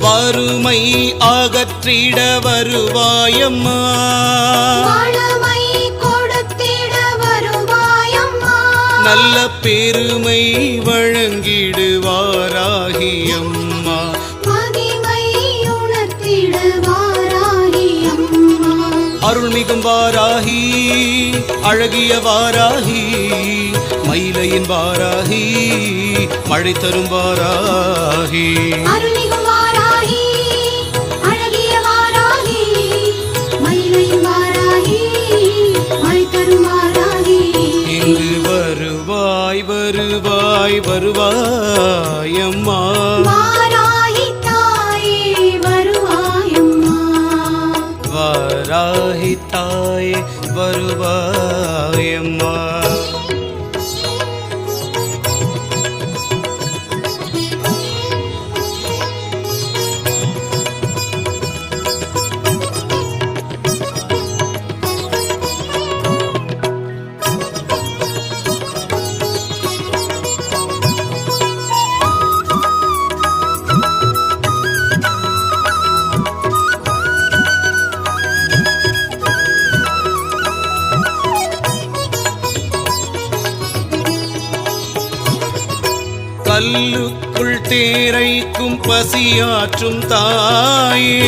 வறுமை அகற்றிட வருவாயம்மா. வளமை கொடுத்திட வருவாயம்மா. நல்ல பெருமை வழங்கிடுவாராகியம்மா. அருள்மிகும் வாராகி அழகிய வாராகி மயிலையின் வாராகி மழை தரும் வாராகி. அருள்மிகும் வருவாய் வருவாயம்மா வாராகி பசியாற்றும் தாயே.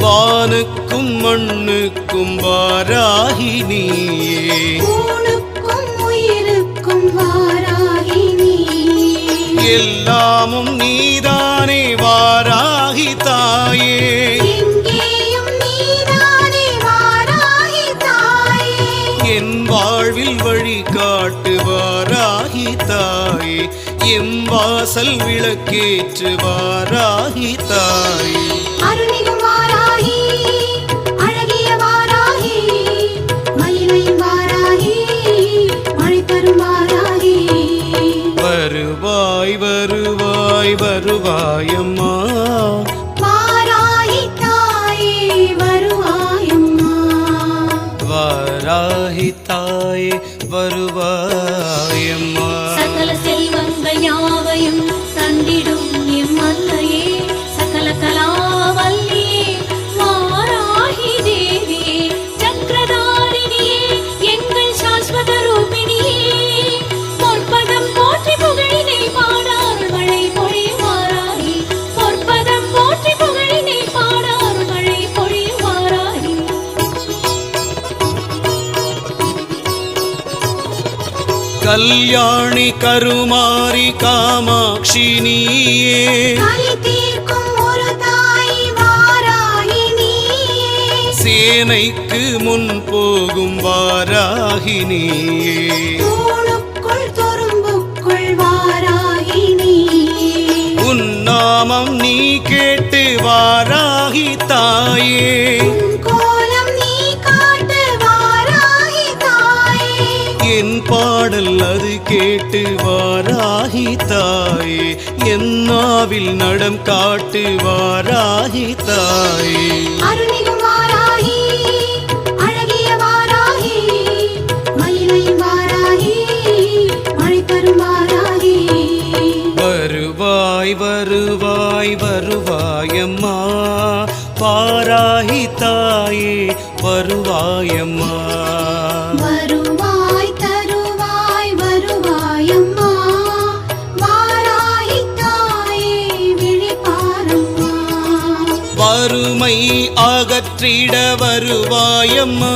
வானுக்கும் மண்ணுக்கும் வாராகி நீயே. ஊனுக்கும் உயிருக்கும் வாராகி நீயே. எல்லாமும் நீதானே வாராகி தாயே. எம் வாசல் விளக்கேற்று வாராகி தாயே. வருவாய் வருவாய் வருவாயம்மா வருவாயம்மா வாராகி தாயே வருவாயம்மா கல்யாணி கருமாரி காமாட்சி நீயே சேனைக்கு முன் போகும் வாராகி நீயே தூணுக்குள் துரும்புக்குள் வாராகி நீயே உன் நாமம் நீ கேட்டு வாராகி தாயே. கேட்டு வாராகி தாயே என் நாவில் நடம் காட்டு வாராகி தாயே வருவாய் வருவாய் வருவாயம்மா பாராகி தாயே வருவாயம்மா. அகற்றிட வருவாயம்மா.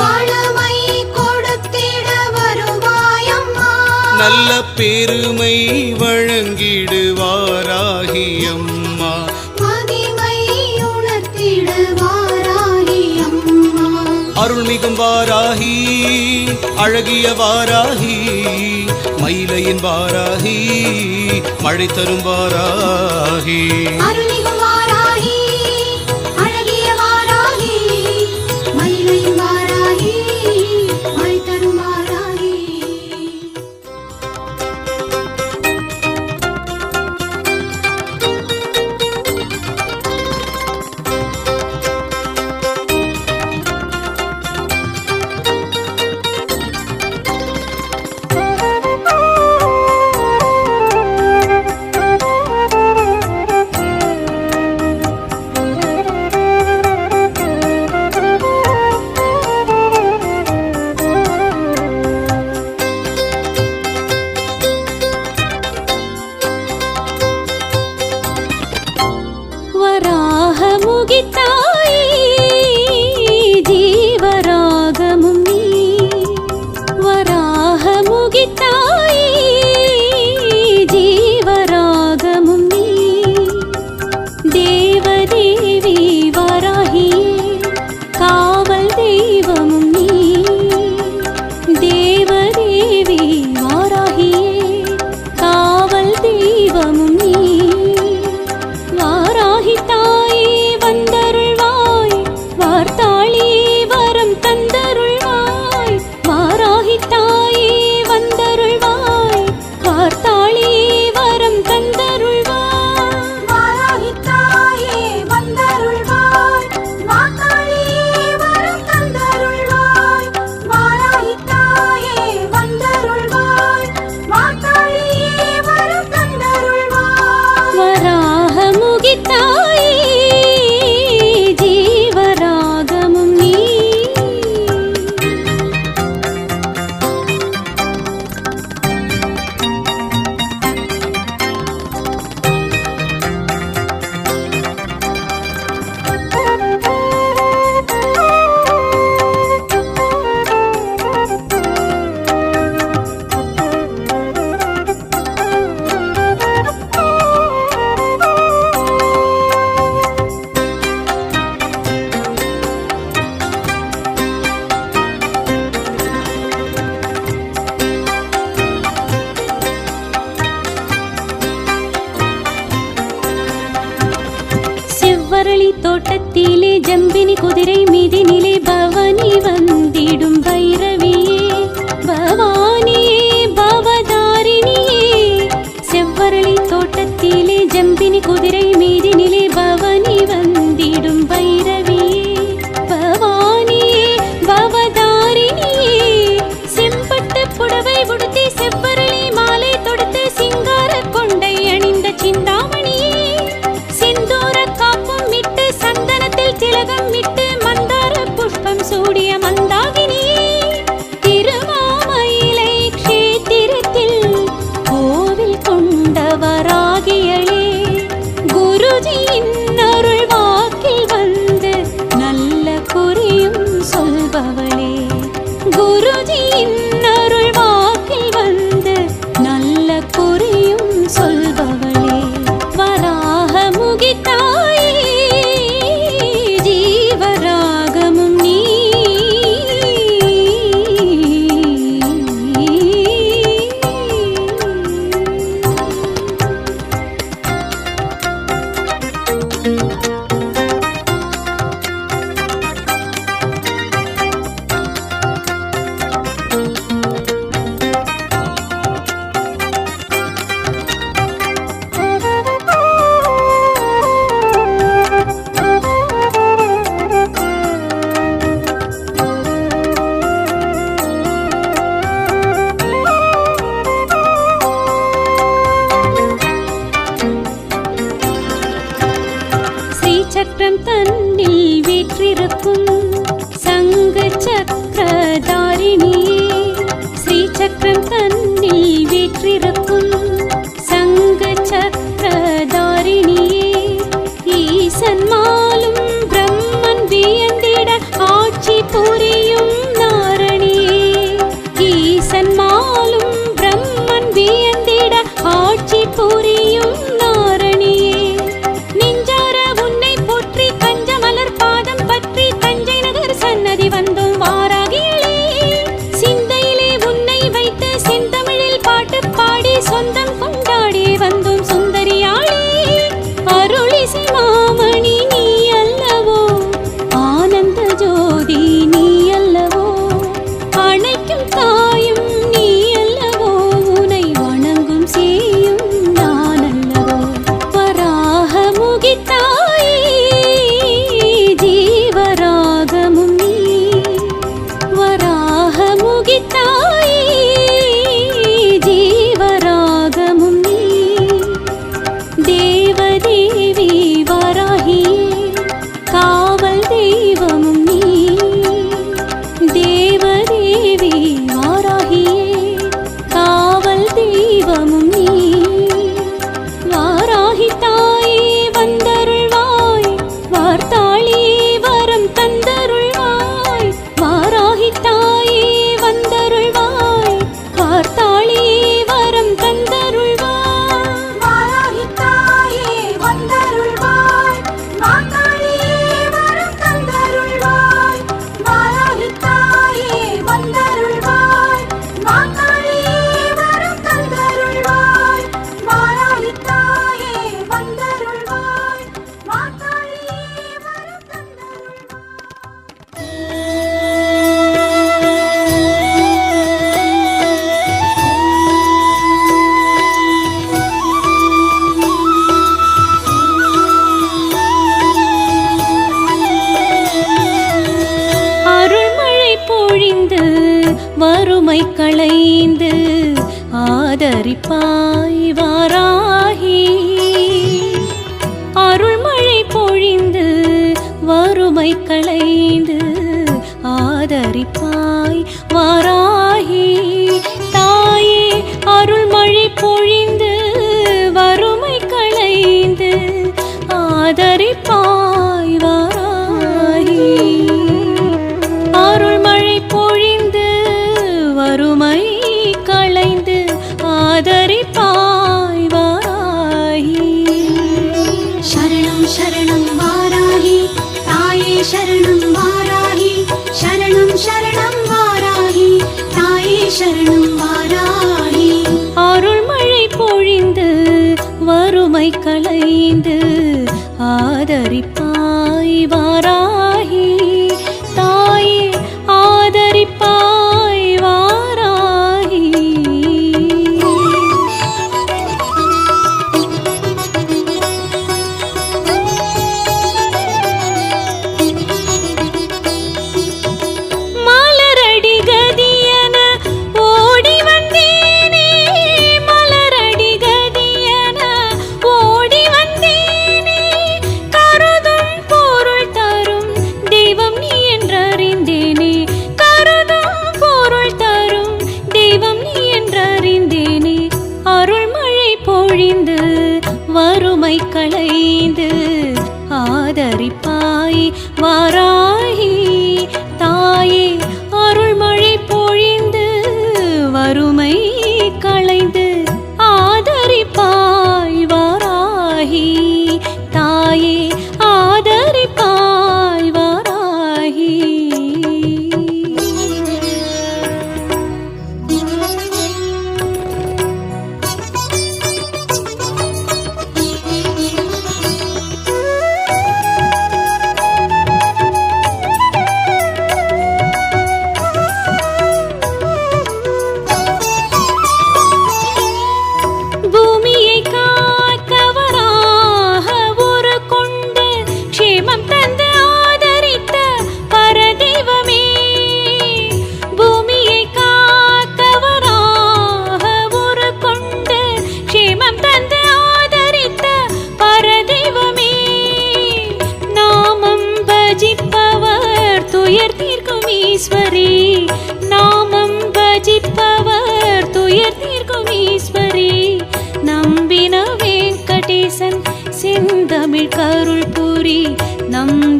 வளமை கொடுத்திட வருவாயம்மா. நல்ல பெருமை வழங்கிடுவாராகியம்மா. அருள்மிகும் வாராகி அழகிய வாராகி மயிலையின் வாராகி மழை தரும் வாராகி. பூவரளி தோட்டத்திலே ஜம்பினி குதிரை மீதினிலே பவனி வந்திடும் பைரவியே பவானியே பவதாரிணியே. செவ்வரளி தோட்டத்திலே ஜம்பினி குதிரை சக்கரம் தன்னில் வீற்றிருக்கும் சங்க சக்கரதாரிணியே ஸ்ரீ சக்கரம் தன்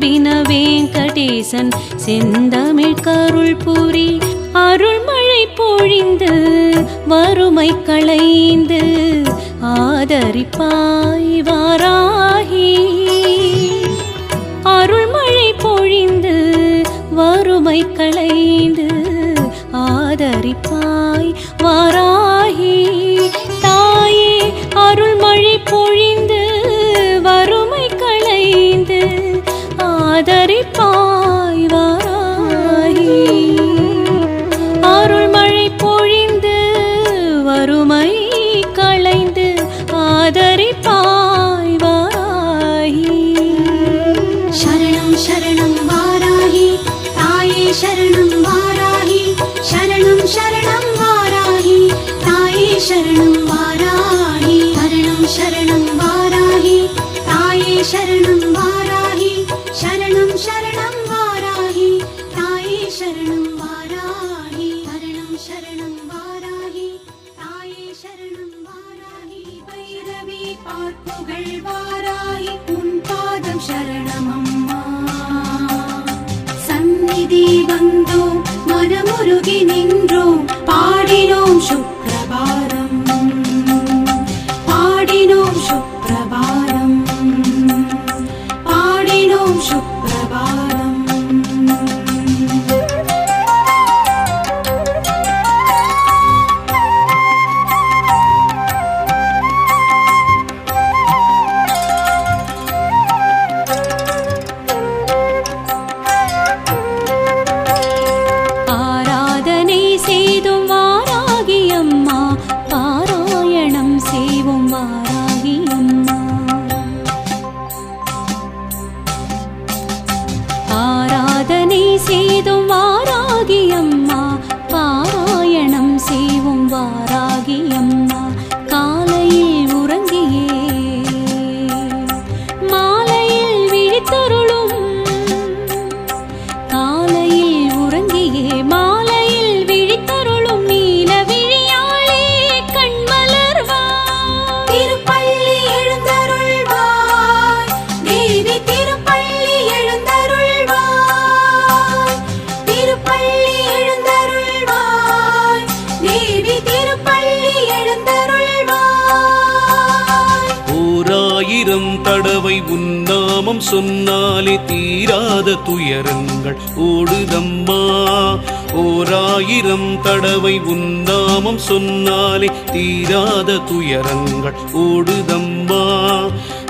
அன்பின வேங்கடேசன் செந்தமிழ் கருள் புரி அருள்மழை பொழிந்து வறுமை களைந்து ஆதரிப்பாய் வாரா शरणं वाराहि हरणं शरणं वाराहि ताये शरणं ஆயிரம் தடவை உன்னாமம் சொன்னாலே தீராத துயரங்கள் ஓடுதம்மா. ஓராயிரம் தடவை உன்னாமம் சொன்னாலே தீராத துயரங்கள் ஓடுதம்மா.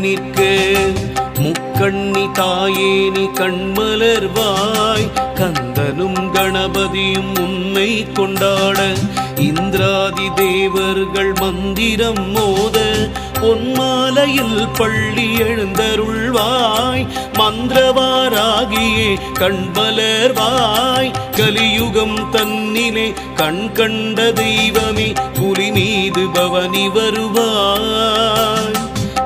நிற்க. முக்கண்ணி தாயே நீ கண்மலர்வாய் கந்தனும் கணபதியும் உன்னை கொண்டாட. இந்திராதி தேவர்கள் மந்திரம் மோத. பொன்மாலையில் பள்ளி எழுந்தருள்வாய். மந்திரவாராகியே கண்பலர்வாய் கலியுகம் தன்னிலே கண் கண்ட தெய்வமே புலி மீது பவனி வருவாய்.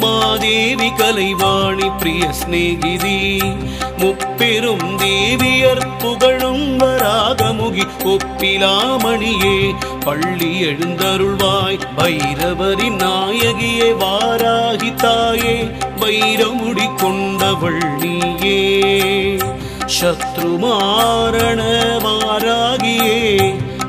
மாதேவி கலைவாணி பிரிய சிநேகிதி. முப்பெரும் தேவியர் புகழும் வராகமுகி ஒப்பிலாமணியே. பள்ளி எழுந்தருள்வாய் பைரவரி நாயகியே வாராகி தாயே வைரமுடி கொண்டவள் நீயே. சத்ருமாரண வாராகியே.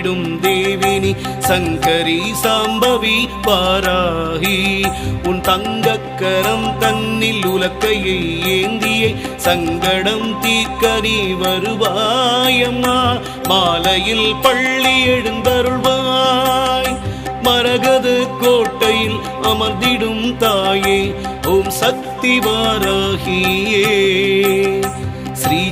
காத்திடும் தேவினி சங்கரி சாம்பவி பாராகி. உன் தங்கக்கரம் தன்னில் உலக்கையை ஏந்தியே சங்கடம் தீர்க்க நீ வருவாயம்மா. மாலையில் பள்ளி எழுந்தருள்வாய். மரகது கோட்டையில் அமர்ந்திடும் தாயே ஓம் சக்தி வாராகியே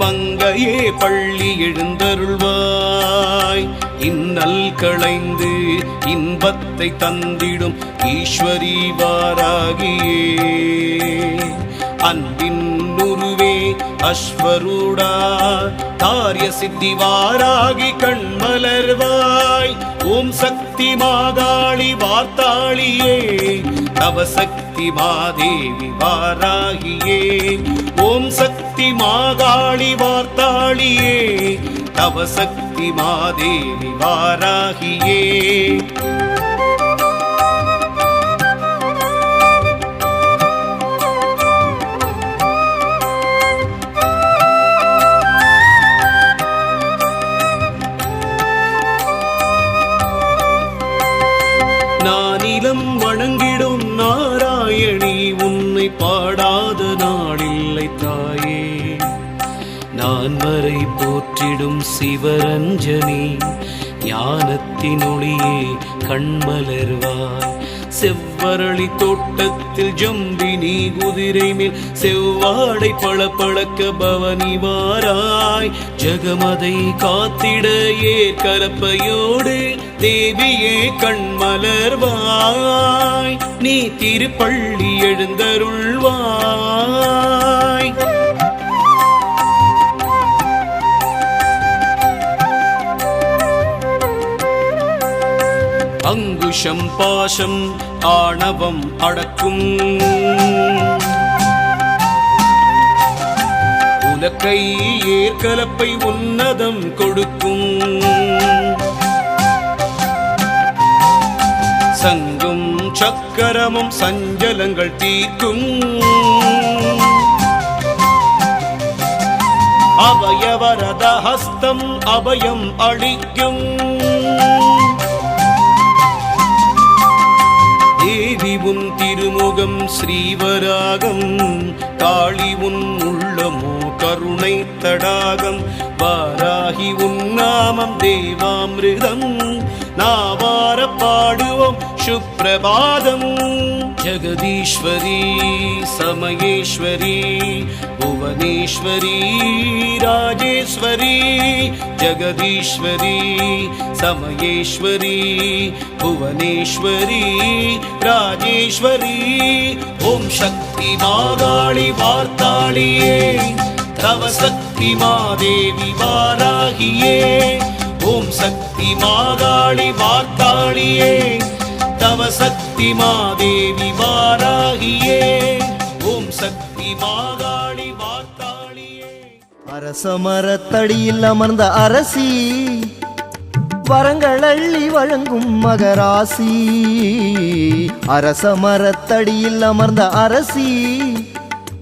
மங்கையே பள்ளி எழுந்தருள்வாய். இன்னல் களைந்து இன்பத்தை தந்திடும் ஈஸ்வரி வாராகியே. அன்பின் உருவே அஸ்வரூடா காரிய சித்தி வாராகி கண்மலர்வாய். ஓம் சக்தி மாதாளி வார்த்தாளியே தவசக்தி மாதேவி வாராகியே. ஓம் சக்தி மாகாளி வார்த்தாளியே தவ சக்தி மாதேவி வாராகியே. விடும் சிவரஞ்சனி ஞானத்தின் ஒளியே கண்மலர்வாய். செவ்வரளி தோட்டத்தில் ஜம்பினி குதிரை மேல் செவ்வாடை பளபளக்க பவனி வாராய். ஜகமதை காத்திட ஏ கலப்பையோடு தேவியே கண்மலர்வாய். நீ திருப்பள்ளி எழுந்தருள்வாய். அங்குஷம் பாசம் ஆணவம் அடக்கும். உனக்கை ஏற்கலப்பை உன்னதம் கொடுக்கும். சங்கும் சக்கரமும் சஞ்சலங்கள் தீர்க்கும். அவயவரத ஹஸ்தம் அபயம் அழிக்கும். உன் திருமுகம் ஸ்ரீவராகம் காளி உன் உள்ளமோ கருணை தடாகம் வாராகி உன் நாமம் தேவாமிருதம். நாவார பாடுவோம் சுப்பிரபாதம். ஜெகதீஸ்வரி சமயேஸ்வரி புவனேஸ்வரி ராஜேஸ்வரி ஜெகதீஸ்வரி சமயேஸ்வரி புவனேஸ்வரி ராஜேஸ்வரி ஓம் சக்தி மாகாளி வார்த்தாளியே தவ சக்தி மாதேவி வாராகியே ஓம் சக்தி மாகாளி வார்த்தாளியே தவ சக்தி மாதேவி வாராகியே. ஓம் சக்தி மாகாளி வார்த்தாளியே. அரசமரத்தடியில் அமர்ந்த அரசி வரங்கள் அள்ளி வழங்கும் மகராசி. அரசமரத்தடியில் அமர்ந்த அரசி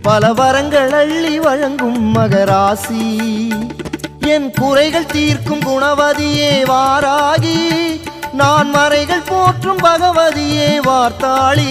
பல வரங்கள் அள்ளி வழங்கும் மகராசி. என் குறைகள் தீர்க்கும் குணவதியே வாராகி நான் மறைகள் போற்றும் பகவதியே வார்த்தாளி.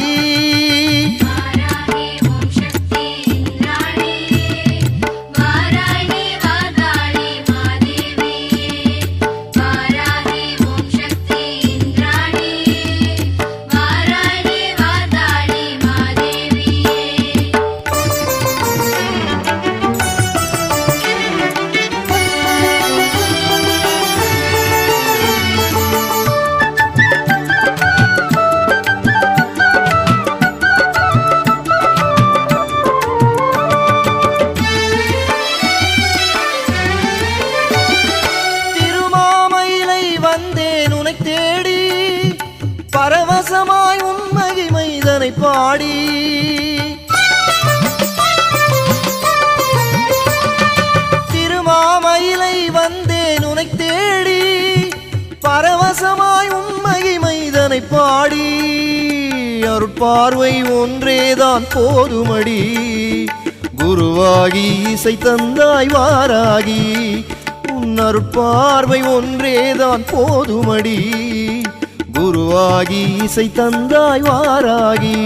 பாடி. திருமாமயிலை வந்தேன் உனை தேடி. பரவசமாய் உண்மையை மைதனை பாடி. அருட்பார்வை ஒன்றேதான் போதுமடி. குருவாகி இசை தந்தாய் வாராகி. உன் அருட்பார்வை ஒன்றேதான் போதுமடி. உருவாகி இசை தந்தாய் வாராகி.